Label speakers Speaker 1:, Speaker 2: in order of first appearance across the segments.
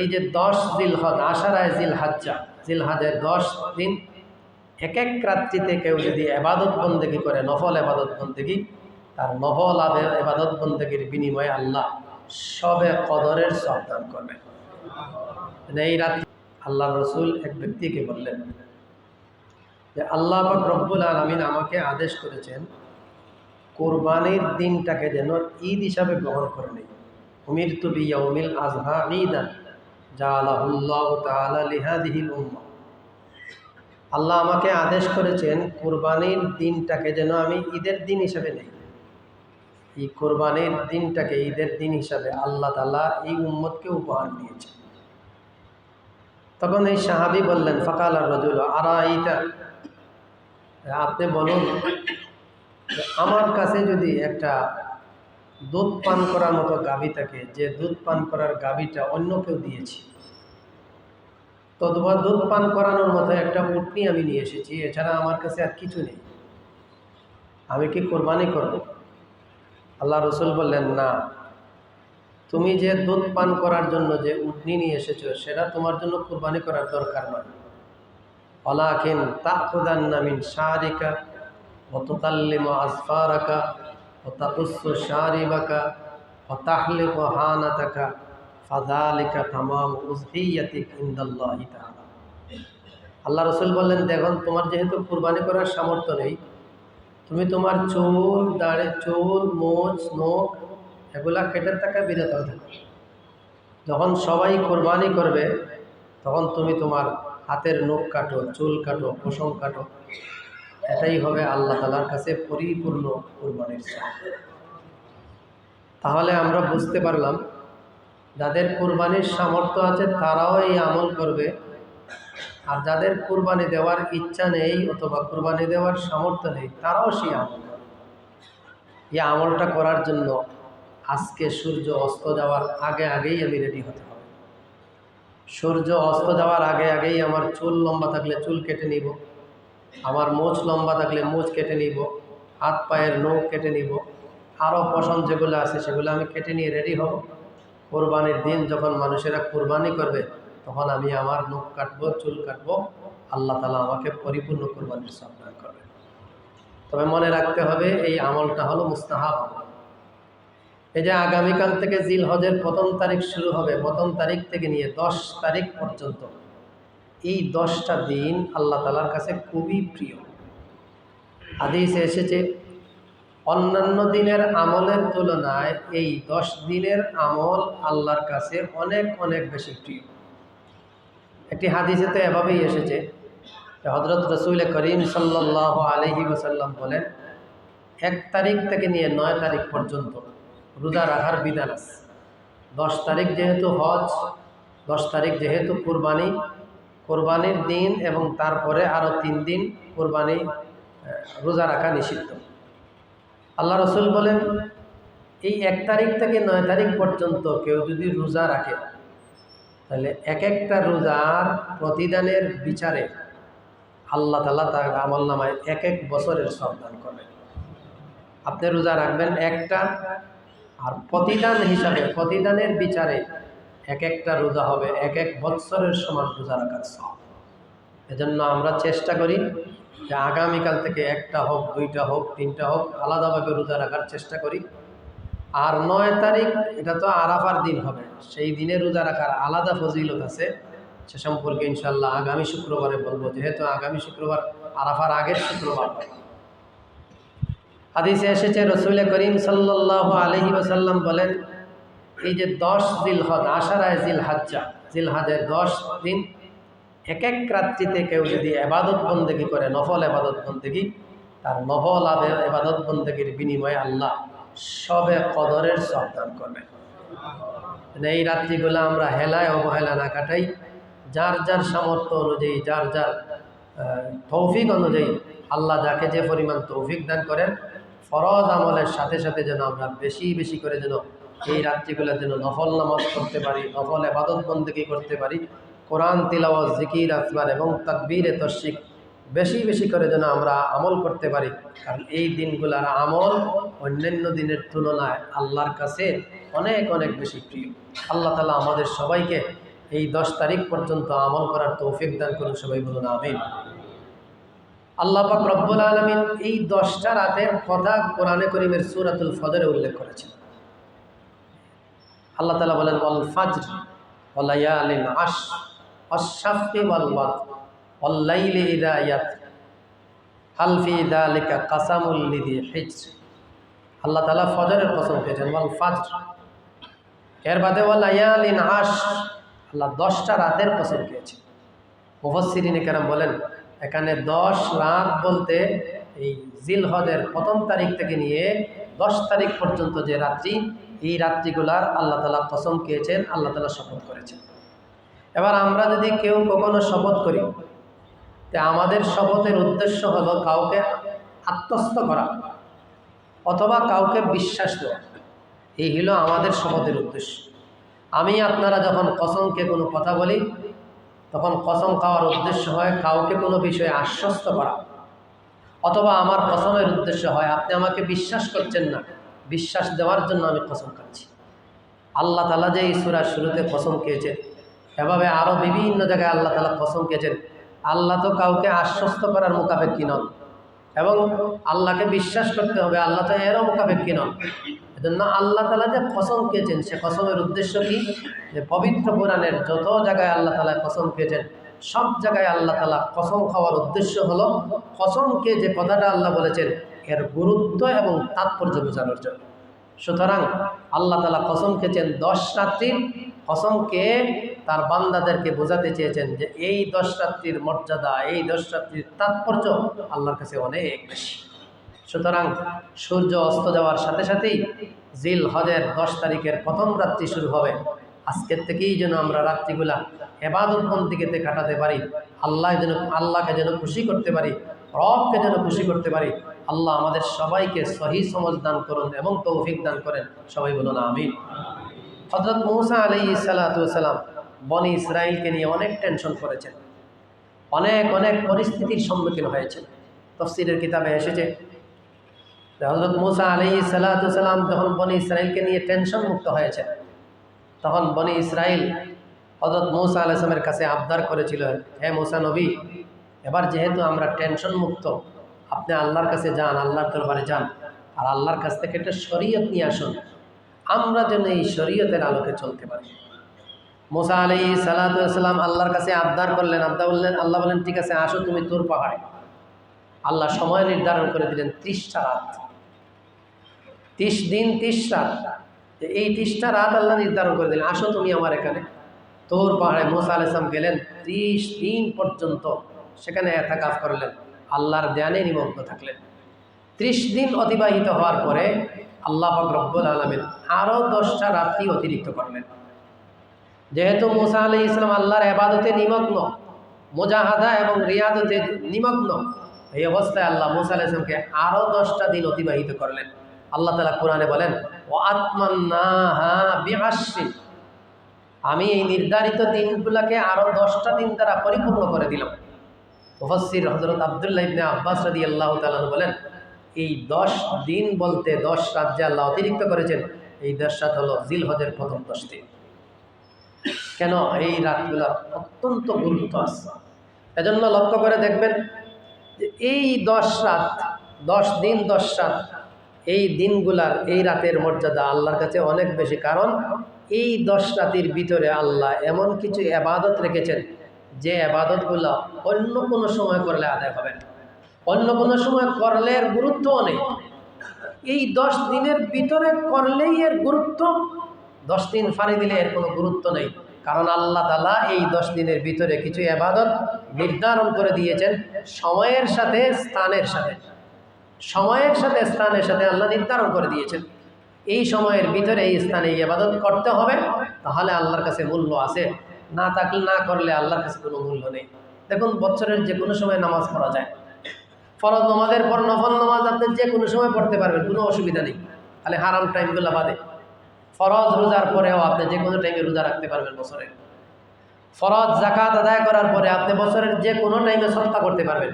Speaker 1: এই যে দশ জিলহদ আশারায় জিলহাজ্জা জিলহাদের দশ দিন, এক এক রাত্রিতে কেউ যদি এবাদত বন্দেগি করে, নফল এবাদত বন্দেগি, তার নফল আবে, এবাদত বন্দেগির বিনিময়ে আল্লাহ সবে কদরের সবদান করবেন। মানে এই রাত্রি আল্লাহ রসুল এক ব্যক্তিকে বললেন যে, আল্লাহ রব্বুল আলমিন আমাকে আদেশ করেছেন, কোরবানির দিনটাকে যেন ঈদ হিসাবে গ্রহণ করে নেই। উমির তুবি ইয়াউমিল আজহা ঈদান। আল্লাহ আমাকে আদেশ করেছেন, কোরবানির দিনটাকে যেন আমি ঈদের দিন হিসাবে নেই। এই কোরবানির দিনটাকে ঈদের দিন হিসাবে আল্লাহ তালা এই উম্মতকে উপহার দিয়েছে তখন এই সাহাবি বললেন, ফকাল আর রজুল আরা এইটা আপনি বলুন আমার কাছে যদি একটা দুধ পান করার মতো গাভী থাকে, যে দুধ পান করার গাভীটা অন্য কেউ দিয়েছি। ততবা দুধ পান করানোর মতো একটা উটনি আমি নিয়ে এসেছি, এছাড়া আমার কাছে আর কিছু নেই। আমি কি কোরবানি করব? আল্লাহ রসুল বললেন, না। তুমি যে দুধ পান করার জন্য যে উটনি নিয়ে এসেছ, সেটা তোমার জন্য কোরবানি করার দরকার নয়। অলাখিন তাকুদান্না মিন শারিকা ও তুতাল্লিম আসফারাকা তামাম আল্লাহ রসুল বললেন, দেখুন, তোমার যেহেতু কুরবানি করার সামর্থ্য নেই, তুমি তোমার চুল, দাড়ি, চুল, মোচ, নখ এগুলা কেটে থাকা বিরত থাকো যখন সবাই কোরবানি করবে, তখন তুমি তোমার হাতের নখ কাটো, চুল কাটো, পশম কাটো এটাই হবে আল্লাহ তালার কাছে পরিপূর্ণ কোরবানির সব তাহলে আমরা বুঝতে পারলাম, যাদের কোরবানির সামর্থ্য আছে তারাও এই আমল করবে। আর যাদের কোরবানি দেওয়ার ইচ্ছা নেই অথবা কোরবানি দেওয়ার সামর্থ্য নেই, তারাও সেই আমল করবে। এই আমলটা করার জন্য আজকে সূর্য অস্ত যাওয়ার আগে আগেই আমি রেডি হতে হবে। সূর্য অস্ত যাওয়ার আগে আগেই আমার চুল লম্বা থাকলে চুল কেটে নিব। আমার মোচ লম্বা থাকলে মোচ কেটে নিব, হাত পায়ের নখ কেটে নিব আরও পছন্দ যেগুলো আছে সেগুলো আমি কেটে নিয়ে রেডি হব। কোরবানির দিন যখন মানুষেরা কোরবানি করবে, তখন আমি আমার নখ কাটবো, চুল কাটবো, আল্লাহ তালা আমাকে পরিপূর্ণ কোরবানির সাবধান করবে। তবে মনে রাখতে হবে, এই আমলটা হলো মুস্তাহাব এই যে আগামীকাল থেকে জিল হজের প্রথম তারিখ শুরু হবে, প্রথম তারিখ থেকে নিয়ে দশ তারিখ পর্যন্ত এই দশটা দিন আল্লাহ তালার কাছে খুবই প্রিয়। হাদিসে এসেছে, অন্যান্য দিনের আমলের তুলনায় এই দশ দিনের আমল আল্লাহর কাছে অনেক অনেক বেশি প্রিয়। একটি হাদিসে তো এভাবেই এসেছে হজরত রসুল করিম সাল্লাহ আলহি ওসাল্লাম বলেন, এক তারিখ থেকে নিয়ে নয় তারিখ পর্যন্ত রোজা রাখার আছে। দশ তারিখ যেহেতু হজ, দশ তারিখ যেহেতু কোরবানি কোরবানির দিন এবং তারপরে আরও তিন দিন কোরবানি রোজা রাখা নিষিদ্ধ। আল্লাহ রসুল বলেন, এই এক তারিখ থেকে নয় তারিখ পর্যন্ত কেউ যদি রোজা রাখে, তাহলে এক একটা রোজার প্রতিদানের বিচারে আল্লাহ তালা তার আমল নামায় এক এক বছরের সন্ধান করবেন। আপনি রোজা রাখবেন একটা, আর প্রতিদান হিসাবে, প্রতিদানের বিচারে এক একটা রোজা হবে এক এক বৎসরের সমান রোজা রাখার সব এজন্য আমরা চেষ্টা করি যে আগামীকাল থেকে একটা হোক, দুইটা হোক, তিনটা হোক, আলাদাভাবে রোজা রাখার চেষ্টা করি। আর নয় তারিখ, এটা তো আরাফার দিন হবে, সেই দিনে রোজা রাখার আলাদা ফজিলত আছে। সে সম্পর্কে ইনশাল্লাহ আগামী শুক্রবারে বলব, যেহেতু আগামী শুক্রবার, আরাফার আগের শুক্রবার। হাদিসে এসেছে, রসুল করিম সাল্লাহ আলহি ওসাল্লাম বলেন এই যে দশ জিলহদ আশারায় জিল হাজ্জা জিল হাজের দশ দিন এক এক রাত্রিতে কেউ যদি এবাদত বন্দেগি করে, নফল এবাদত বন্দেগি, তার নফল আবে, এবাদত বন্দেগির বিনিময়ে আল্লাহ সবে কদরের সবদান করবেন। মানে এই রাত্রিগুলো আমরা হেলায় অবহেলা না কাটাই, যার যার সামর্থ্য অনুযায়ী, যার যার তৌফিক অনুযায়ী আল্লাহ যাকে যে পরিমাণ তৌফিক দান করেন, ফরজ আমলের সাথে সাথে যেন আমরা বেশি বেশি করে যেন এই রাত্রিগুলো যেন নফল নামাজ করতে পারি, নফল এবাদত বন্দেগি করতে পারি, কোরআন, তিলাওয়াত, জিকির আসবার এবং তাকবীরে তশিক বেশি বেশি করে যেন আমরা আমল করতে পারি। কারণ এই দিনগুলার আমল অন্যান্য দিনের তুলনায় আল্লাহর কাছে অনেক অনেক বেশি প্রিয়। আল্লাহ তালা আমাদের সবাইকে এই দশ তারিখ পর্যন্ত আমল করার তৌফিক দান করুন, সবাই বলুন আমিন। আল্লাহ পাক রব্বুল আলমিন এই দশটা রাতের কথা কোরআনে করিমের সুরাতুল ফজরে উল্লেখ করেছেন। আল্লাহ তালা বলেন, ওয়াল ফাজর ওয়ালায়ালিন আশ অশাফি ওয়াল ওয়াত ওয়াল্লাইলি ইদা ইয়াত হালফি দালিকা কাসামুল্লিদি হিজর। আল্লাহ তালা ফজরের কসম খেয়েছেন, ওয়াল ফাজর। এর বাদে ওয়ালায়ালিন আশ আল্লাহ দশটা রাতের কসম খেয়েছেন। মুফসিরিন কেরাম বলেন, এখানে দশ রাত বলতে এই জিল হজের প্রথম তারিখ থেকে নিয়ে দশ তারিখ পর্যন্ত যে রাত্রি এই রাত্রিগুলার আল্লাহ তালা কসম খেয়েছেন, আল্লাহ তালা শপথ করেছেন। এবার আমরা যদি কেউ কখনো শপথ করি, তে আমাদের শপথের উদ্দেশ্য হলো কাউকে আত্মস্থ করা অথবা কাউকে বিশ্বাস দেওয়া। এই হলো আমাদের শপথের উদ্দেশ্য। আমি আপনারা যখন কসমকে কোনো কথা বলি, তখন কসম খাওয়ার উদ্দেশ্য হয় কাউকে কোনো বিষয়ে আশ্বস্ত করা। অথবা আমার কসমের উদ্দেশ্য হয়, আপনি আমাকে বিশ্বাস করছেন না বিশ্বাস দেওয়ার জন্য আমি কসম খাচ্ছি। আল্লাহ তালা যে সুরার শুরুতে কসম খেয়েছেন, এভাবে আরও বিভিন্ন জায়গায় আল্লাহ তালা কসম খেয়েছেন। আল্লাহ তো কাউকে আশ্বস্ত করার মোকাবেক্ষী নন, এবং আল্লাহকে বিশ্বাস করতে হবে আল্লাহ তো এরও মোকাবেক্ষী নন। এজন্য আল্লাহ তালা যে কসম খেয়েছেন, সে কসমের উদ্দেশ্য কি? যে পবিত্র পুরাণের যত জায়গায় আল্লাহ তালা কসম খেয়েছেন, সব জায়গায় আল্লাহ তালা কসম খাওয়ার উদ্দেশ্য হলো, কসমকে যে কথাটা আল্লাহ বলেছেন এর গুরুত্ব এবং তাৎপর্য বোঝানোর জন্য। সুতরাং আল্লাহ তালা কসম খেয়েছেন দশ রাত্রির কসমকে তার বান্দাদেরকে বোঝাতে চেয়েছেন যে এই দশ রাত্রির মর্যাদা, এই দশ রাত্রির তাৎপর্য আল্লাহর কাছে অনেক বেশি। সুতরাং সূর্য অস্ত যাওয়ার সাথে সাথেই জিল হজের দশ তারিখের প্রথম রাত্রি শুরু হবে। আজকের থেকেই যেন আমরা রাত্রিগুলা বন্দিকেতে কাটাতে পারি আল্লাহ যেন আল্লাহকে যেন খুশি করতে পারি, রবকে যেন খুশি করতে পারি আল্লাহ আমাদের সবাইকে সহি সমাজ দান করুন এবং তৌফিক দান করেন। সবাই বলুন আমিন। হজরত মৌসা আলী সালাতাম বনি ইসরায়েলকে নিয়ে অনেক টেনশন করেছেন। অনেক অনেক পরিস্থিতির সম্মুখীন হয়েছেন। তফসিরের কিতাবে এসেছে। হজরত মৌসা আলী সালাতাম যখন বনি ইসরায়েলকে নিয়ে টেনশন মুক্ত হয়েছে তখন বনি ইসরায়েল হজরত মৌসা আলাইসলামের কাছে আবদার করেছিল, হে মৌসা নবী, এবার যেহেতু আমরা টেনশন মুক্ত আপনি আল্লাহর কাছে যান, আল্লাহর দরবারে যান, আর আল্লাহর কাছ থেকে একটা শরীয়ত নিয়ে আসুন। আমরা যেন এই শরীয়তের আলোকে চলতে পারি। মোসা আলী সালাতাম আল্লাহর কাছে আবদার করলেন আবদা বললেন আল্লাহ বললেন ঠিক আছে, আসো তুমি তোর পাহাড়ে। আল্লাহ সময় নির্ধারণ করে দিলেন ত্রিশটা রাত। ত্রিশ দিন, ত্রিশ রাত। এই ত্রিশটা রাত আল্লাহ নির্ধারণ করে দিলেন, আসো তুমি আমার এখানে। তোর পাহাড়ে মোসা আলাইসলাম গেলেন, ত্রিশ দিন পর্যন্ত সেখানে একা কাজ করলেন। আল্লাহর ধ্যানে নিমগ্ন থাকলেন। ত্রিশ দিন অতিবাহিত হওয়ার পরে আল্লাহ রব্বুল আলমিন আরও দশটা রাত্রি অতিরিক্ত করলেন। যেহেতু মোসা আলি ইসলাম আল্লাহর আবাদতে নিমগ্ন, মোজাহাদা এবং রিয়াদতে নিমগ্ন, এই অবস্থায় আল্লাহ মুসা আলি ইসলামকে আরও দশটা দিন অতিবাহিত করলেন। আল্লাহ তালা কোরআনে বলেন ও আত্মান্না আমি এই নির্ধারিত দিনগুলোকে আরও দশটা দিন দ্বারা পরিপূর্ণ করে দিলাম। মুফসির হজরত আবদুল্লাহ ইবনে আব্বাস রাদি আল্লাহ তালন বলেন, এই দশ দিন বলতে দশ রাত যে আল্লাহ অতিরিক্ত করেছেন, এই দশ রাত হলো জিল হজের প্রথম দশ দিন। কেন? এই রাতগুলোর অত্যন্ত গুরুত্ব আছে। এজন্য লক্ষ্য করে দেখবেন যে এই দশ রাত, দশ দিন দশ রাত, এই দিনগুলার, এই রাতের মর্যাদা আল্লাহর কাছে অনেক বেশি। কারণ এই দশ রাতির ভিতরে আল্লাহ এমন কিছু আবাদত রেখেছেন যে আবাদতগুলো অন্য কোনো সময় করলে আদায় হবে না। অন্য কোনো সময় করলে এর গুরুত্ব নেই। এই দশ দিনের ভিতরে করলেই এর গুরুত্ব, দশ দিন ফানি দিলে এর কোনো গুরুত্ব নেই। কারণ আল্লাহ তালা এই দশ দিনের ভিতরে কিছু আবাদত নির্ধারণ করে দিয়েছেন সময়ের সাথে স্থানের সাথে। সময়ের সাথে স্থানের সাথে আল্লাহ নির্ধারণ করে দিয়েছেন। এই সময়ের ভিতরে এই স্থানে এই আবাদত করতে হবে, তাহলে আল্লাহর কাছে মূল্য আছে। না থাকলে না করলে আল্লাহর কাছে কোনো মূল্য নেই। দেখুন, বছরের যে কোনো সময় নামাজ পড়া যায়। ফরজ নমাজের পর নফল নামাজ আপনি যে কোনো সময় পড়তে পারবেন, কোনো অসুবিধা নেই। তাহলে হারাম টাইমগুলো বাদে। ফরজ রোজার পরেও আপনি যে কোনো টাইমে রোজা রাখতে পারবেন বছরে। ফরজ জাকাত আদায় করার পরে আপনি বছরের যে কোনো টাইমে সত্তা করতে পারবেন।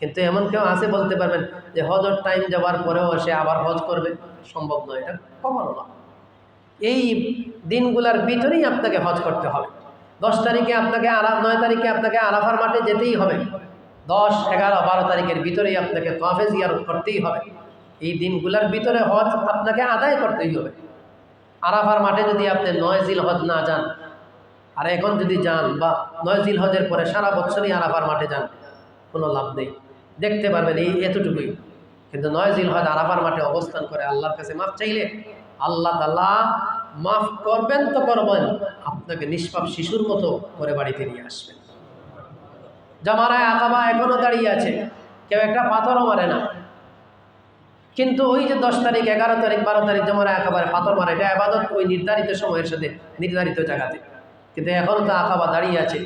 Speaker 1: কিন্তু এমন কেউ আছে বলতে পারবেন যে, হজর টাইম যাওয়ার পরেও সে আবার হজ করবে? সম্ভব নয়, এটা কখনো না। এই দিনগুলার ভিতরেই আপনাকে হজ করতে হবে। দশ তারিখে আপনাকে আরা, নয় তারিখে আপনাকে আরাফার মাঠে যেতেই হবে। দশ, এগারো, বারো তারিখের ভিতরেই আপনাকে তোয়াফে জিয়ারত করতেই হবে। এই দিনগুলোর ভিতরে হজ আপনাকে আদায় করতেই হবে। আরাফার মাঠে যদি আপনি নয় জিল হজ না যান, আর এখন যদি যান বা নয় জিল হজের পরে সারা বছরই আরাফার মাঠে যান, কোনো লাভ নেই। দেখতে পারবেন এই এতটুকুই। কিন্তু নয় জিল হজ আরাফার মাঠে অবস্থান করে আল্লাহর কাছে মাফ চাইলে আল্লাহ তালা মাফ করবেন তো করবেন, আপনাকে নিষ্পাপ শিশুর মতো করে বাড়িতে নিয়ে আসবেন। জামারায় আকাবা এখনও দাঁড়িয়ে আছে, কেউ একটা পাথরও মারে না। কিন্তু ওই যে দশ তারিখ, এগারো তারিখ, বারো তারিখ জামারায় আকাবারে পাথর মারে, এটা আবাদত ওই নির্ধারিত সময়ের সাথে, নির্ধারিত জায়গাতে। কিন্তু এখনও তো আকাবা দাঁড়িয়ে আছে।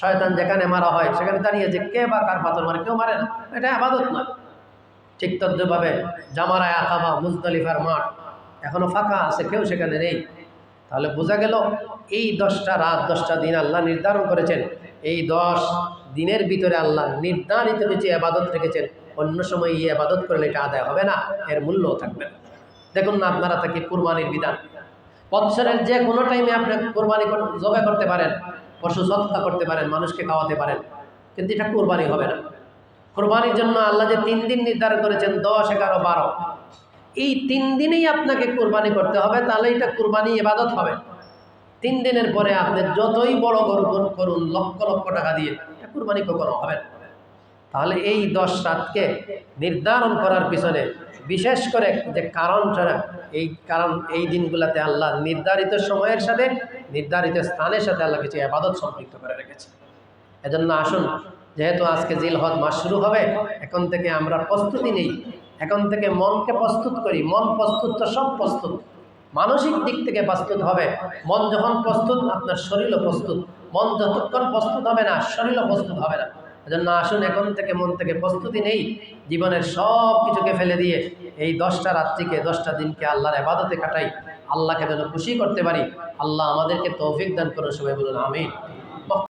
Speaker 1: শয়তান যেখানে মারা হয়, সেখানে দাঁড়িয়ে আছে, কে বা কার পাথর মারে, কেউ মারে না। এটা আবাদত নয়। ঠিক তদ্রভাবে জামারায় আকাবা মুজদালিফার মাঠ এখনও ফাঁকা আছে, কেউ সেখানে নেই। তাহলে বোঝা গেল এই দশটা রাত, দশটা দিন আল্লাহ নির্ধারণ করেছেন। এই দশ দিনের ভিতরে আল্লাহ নির্ধারিত কিছু আবাদত রেখেছেন। অন্য সময় এই আবাদত করলে এটা আদায় হবে না, এর মূল্য থাকবে না। দেখুন না, আপনারা তাকে কুরবানির বিধান। বৎসরের যে কোনো টাইমে আপনি কোরবানি জবে করতে পারেন, পশু সৎকা করতে পারেন, মানুষকে খাওয়াতে পারেন, কিন্তু এটা কোরবানি হবে না। কোরবানির জন্য আল্লাহ যে তিন দিন নির্ধারণ করেছেন, দশ, এগারো, বারো। এই তিন দিনেই আপনাকে কোরবানি করতে হবে, তাহলে এটা কোরবানি এবাদত হবে। তিন দিনের পরে আপনি যতই বড় গরু গরু করুন, লক্ষ লক্ষ টাকা দিয়ে কোরবানি কখনো হবে তাহলে এই দশ রাতকে নির্ধারণ করার পিছনে বিশেষ করে যে কারণটা এই কারণ, এই দিনগুলোতে আল্লাহ নির্ধারিত সময়ের সাথে, নির্ধারিত স্থানের সাথে আল্লাহ কিছু আবাদত সম্পৃক্ত করে রেখেছে। এজন্য আসুন, যেহেতু আজকে জিল হজ মাস শুরু হবে, এখন থেকে আমরা প্রস্তুতি নেই এখন থেকে মনকে প্রস্তুত করি। মন প্রস্তুত তো সব প্রস্তুত। মানসিক দিক থেকে প্রস্তুত হবে। মন যখন প্রস্তুত, আপনার শরীরও প্রস্তুত। মন যতক্ষণ প্রস্তুত হবে না, শরীরও প্রস্তুত হবে না। এজন্য আসুন, এখন থেকে মন থেকে প্রস্তুতি নেই। জীবনের সব কিছুকে ফেলে দিয়ে এই দশটা রাত্রিকে, দশটা দিনকে আল্লাহর আবাদতে কাটাই। আল্লাহকে যেন খুশি করতে পারি। আল্লাহ আমাদেরকে তৌফিক দান করুন, সবাই বলুন, আমিন।